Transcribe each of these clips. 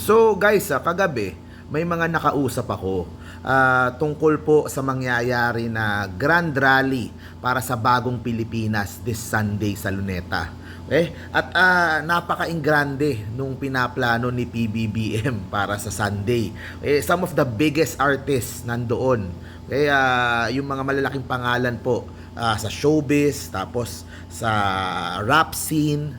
So guys, ah, kagabi may mga nakausap ako ah, tungkol po sa mangyayari na Grand Rally para sa bagong Pilipinas this Sunday sa Luneta. Okay? At ah, napaka-ingrande nung pinaplano ni PBBM para sa Sunday. Eh, some of the biggest artists nandoon. Okay, ah, yung mga malalaking pangalan po ah, sa showbiz, tapos sa rap scene,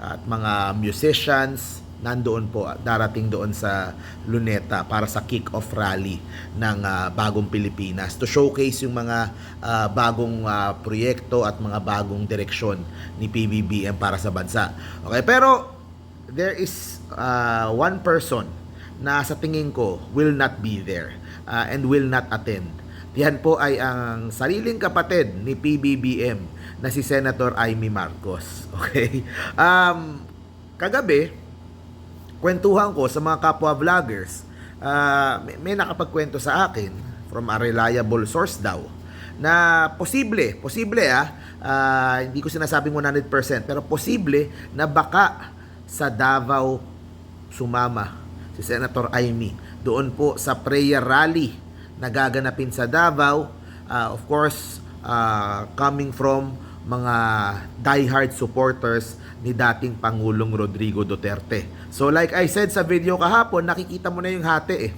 at mga musicians nandoon po darating doon sa Luneta para sa kick-off rally ng ah, Bagong Pilipinas to showcase yung mga ah, bagong ah, proyekto at mga bagong direksyon ni PBBM para sa bansa. Okay, pero there is ah, one person na sa tingin ko will not be there ah, and will not attend. Yan po ay ang sariling kapatid ni PBBM na si Senator Amy Marcos. Okay? Um, kagabi, kwentuhan ko sa mga kapwa vloggers, ah, may, may nakapagkwento sa akin from a reliable source daw na posible, posible ah, ah, hindi ko sinasabing 100%, pero posible na baka sa Davao sumama si Senator Amy doon po sa prayer rally na gaganapin sa Davao. Ah, of course, ah, coming from mga diehard supporters ni dating Pangulong Rodrigo Duterte. So like I said sa video kahapon, nakikita mo na yung hati eh.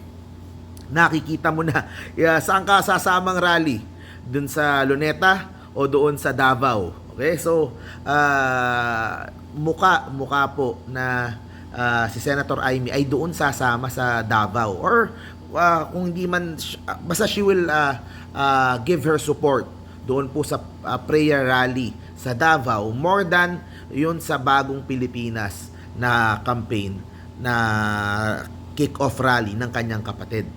Nakikita mo na yeah, saan ka sasamang rally? Doon sa Luneta o doon sa Davao? Okay? So, ah, muka, muka po na ah, si Senator Amy ay doon sasama sa Davao or ah, kung hindi man basta she will ah, ah, give her support doon po sa ah, prayer rally sa Davao more than yun sa bagong Pilipinas na campaign na kick-off rally ng kanyang kapatid.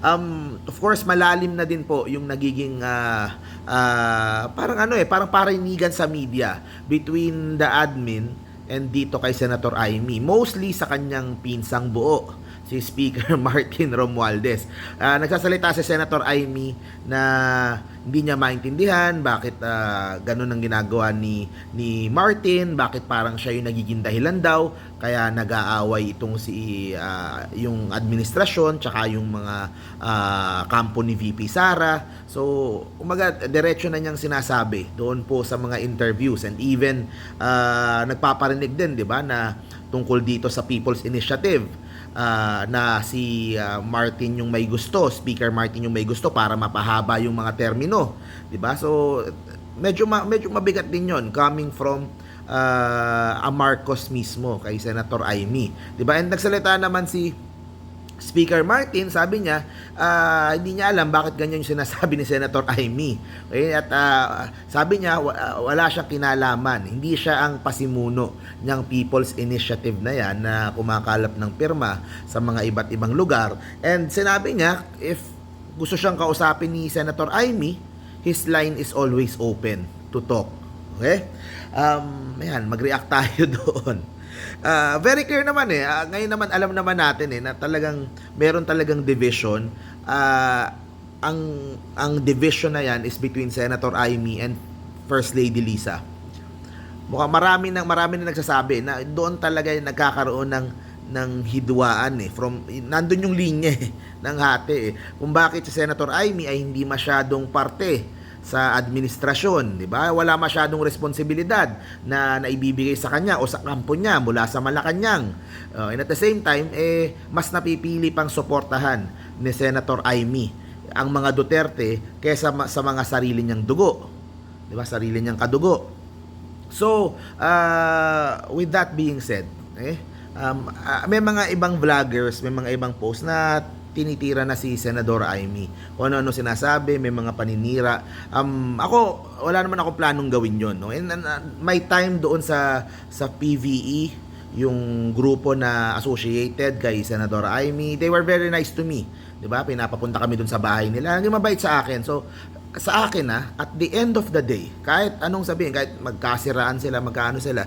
Um, of course, malalim na din po yung nagiging ah, ah, parang ano eh, parang parinigan sa media between the admin and dito kay Senator Amy. Mostly sa kanyang pinsang buo si Speaker Martin Romualdez. Ah, nagsasalita si Senator Amy na hindi niya maintindihan bakit ah, ganun ang ginagawa ni ni Martin, bakit parang siya yung nagiging dahilan daw kaya nag-aaway itong si ah, yung administrasyon tsaka yung mga ah, kampo ni VP Sara. So, umaga diretso na niyang sinasabi doon po sa mga interviews and even ah, nagpaparinig din, 'di ba, na tungkol dito sa People's Initiative ah, na si ah, Martin yung may gusto, Speaker Martin yung may gusto para mapahaba yung mga termino, 'di ba? So medyo ma- medyo mabigat din 'yon coming from ah, a Marcos mismo kay Senator Amy, 'di ba? And nagsalita naman si Speaker Martin, sabi niya, ah, hindi niya alam bakit ganyan yung sinasabi ni Senator Amy. Okay? At ah, sabi niya, ah, wala siyang kinalaman. Hindi siya ang pasimuno ng People's Initiative na yan na kumakalap ng pirma sa mga iba't ibang lugar. And sinabi niya, if gusto siyang kausapin ni Senator Amy, his line is always open to talk. Okay? Um, ayan, mag-react tayo doon. Ah, very clear naman eh. Ah, ngayon naman alam naman natin eh na talagang meron talagang division. Ah, ang ang division na 'yan is between Senator Amy and First Lady Lisa. Mukhang marami nang marami na nagsasabi na doon talaga yung nagkakaroon ng ng hidwaan eh from nandun yung linya eh, ng hati eh. Kung bakit si Senator Amy ay hindi masyadong parte sa administrasyon, di ba? Wala masyadong responsibilidad na naibibigay sa kanya o sa kampo niya mula sa Malacanang. Uh, and at the same time, eh, mas napipili pang suportahan ni Senator Amy ang mga Duterte kaysa ma- sa mga sarili niyang dugo. Di ba? Sarili niyang kadugo. So, uh, with that being said, eh, um, ah, may mga ibang vloggers, may mga ibang posts na tinitira na si Senador Amy. Kung ano-ano sinasabi, may mga paninira. Um, ako, wala naman ako planong gawin yon no? And, uh, may time doon sa sa PVE, yung grupo na associated kay Senador Amy, they were very nice to me. 'Di ba? Pinapapunta kami doon sa bahay nila. Naging mabait sa akin. So, sa akin ah, at the end of the day, kahit anong sabihin, kahit magkasiraan sila, magkaano sila,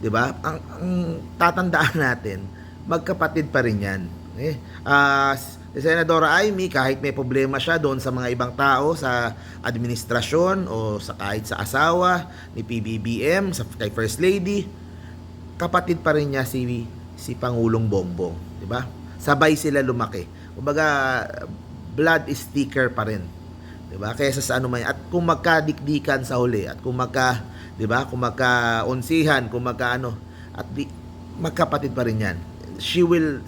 'di ba? Ang, ang tatandaan natin, magkapatid pa rin 'yan. Eh, ah, si Senadora Amy, kahit may problema siya doon sa mga ibang tao sa administrasyon o sa kahit sa asawa ni PBBM, sa kay First Lady, kapatid pa rin niya si si Pangulong Bongbong, 'di ba? sabay sila lumaki. Kumbaga, blood is thicker pa rin. 'Di ba? Kaysa sa ano man at kung magkadikdikan sa huli at kung magka, 'di ba? Kung magkaunsihan, kung magkaano at di, magkapatid pa rin 'yan. She will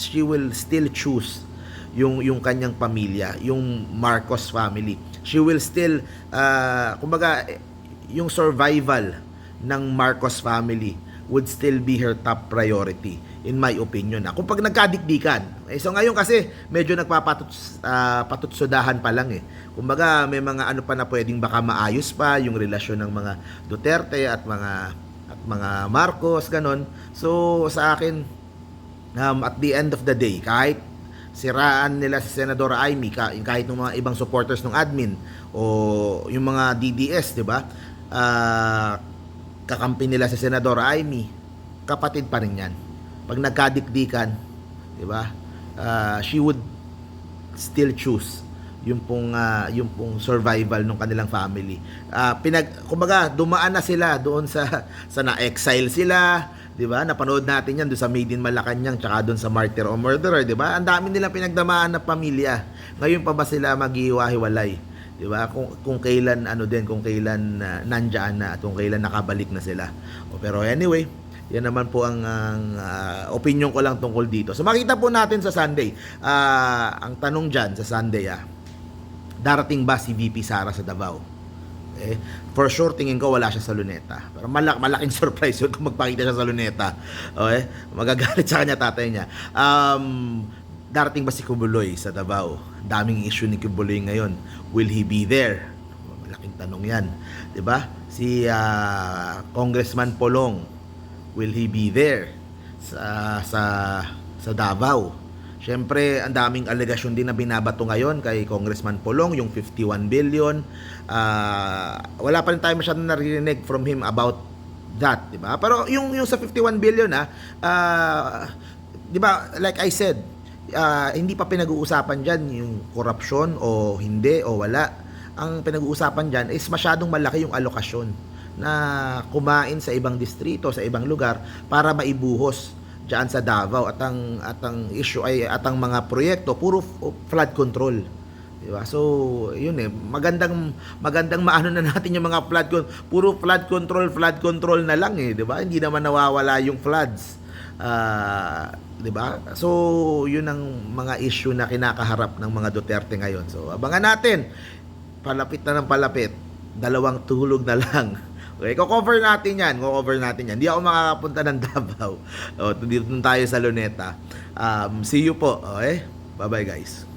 she will still choose yung yung kanyang pamilya, yung Marcos family. She will still uh, kumbaga yung survival ng Marcos family would still be her top priority in my opinion. Kung pag nagkadikdikan. Eh, so ngayon kasi medyo nagpapatuts ah, patutsudahan pa lang eh. Kumbaga may mga ano pa na pwedeng baka maayos pa yung relasyon ng mga Duterte at mga at mga Marcos ganon. So sa akin um, at the end of the day kahit siraan nila si Senador Amy ka- kahit ng mga ibang supporters ng admin o yung mga DDS, 'di ba? Ah, kakampi nila si Senador Amy, kapatid pa rin 'yan. Pag nagkadikdikan, 'di ba? Ah, she would still choose yung pong ah, yung pong survival ng kanilang family. Ah, pinag kumbaga dumaan na sila doon sa sa na-exile sila, 'di ba? Napanood natin 'yan doon sa Made in Malacanang tsaka doon sa Martyr o Murderer, 'di ba? Ang dami nilang pinagdamaan na pamilya. Ngayon pa ba sila maghiwa-hiwalay? 'Di ba? Kung kung kailan ano din, kung kailan uh, nandiyan na at kung kailan nakabalik na sila. O, pero anyway, yan naman po ang, ang ah, opinion ko lang tungkol dito. So makita po natin sa Sunday. Ah, ang tanong diyan sa Sunday ah, darating ba si VP Sara sa Davao? Eh, for sure tingin ko wala siya sa Luneta. Pero malak malaking surprise yun kung magpakita siya sa Luneta. Okay? Magagalit sa kanya tatay niya. Um, darating ba si Kubuloy sa Davao? Daming issue ni Kubuloy ngayon. Will he be there? Malaking tanong 'yan, ba? Si ah, Congressman Polong, will he be there sa sa sa Davao? Siyempre, ang daming alegasyon din na binabato ngayon kay Congressman Polong, yung 51 billion. Ah, wala pa rin tayo masyadong narinig from him about that, di ba? Pero yung yung sa 51 billion ah, ah, di ba, like I said, ah, hindi pa pinag-uusapan diyan yung korupsyon o hindi o wala. Ang pinag-uusapan diyan is masyadong malaki yung alokasyon na kumain sa ibang distrito, sa ibang lugar para maibuhos diyan sa Davao at ang at ang issue ay at ang mga proyekto puro flood control. Di ba? So, yun eh, magandang magandang maano na natin yung mga flood con puro flood control, flood control na lang eh, di ba? Hindi naman nawawala yung floods. Ah, di ba? So, yun ang mga issue na kinakaharap ng mga Duterte ngayon. So, abangan natin. Palapit na ng palapit. Dalawang tulog na lang. Okay, ko-cover natin yan. Ko-cover natin yan. Hindi ako makakapunta ng Davao. O, dito tayo sa Luneta. Um, see you po. Okay? Bye-bye guys.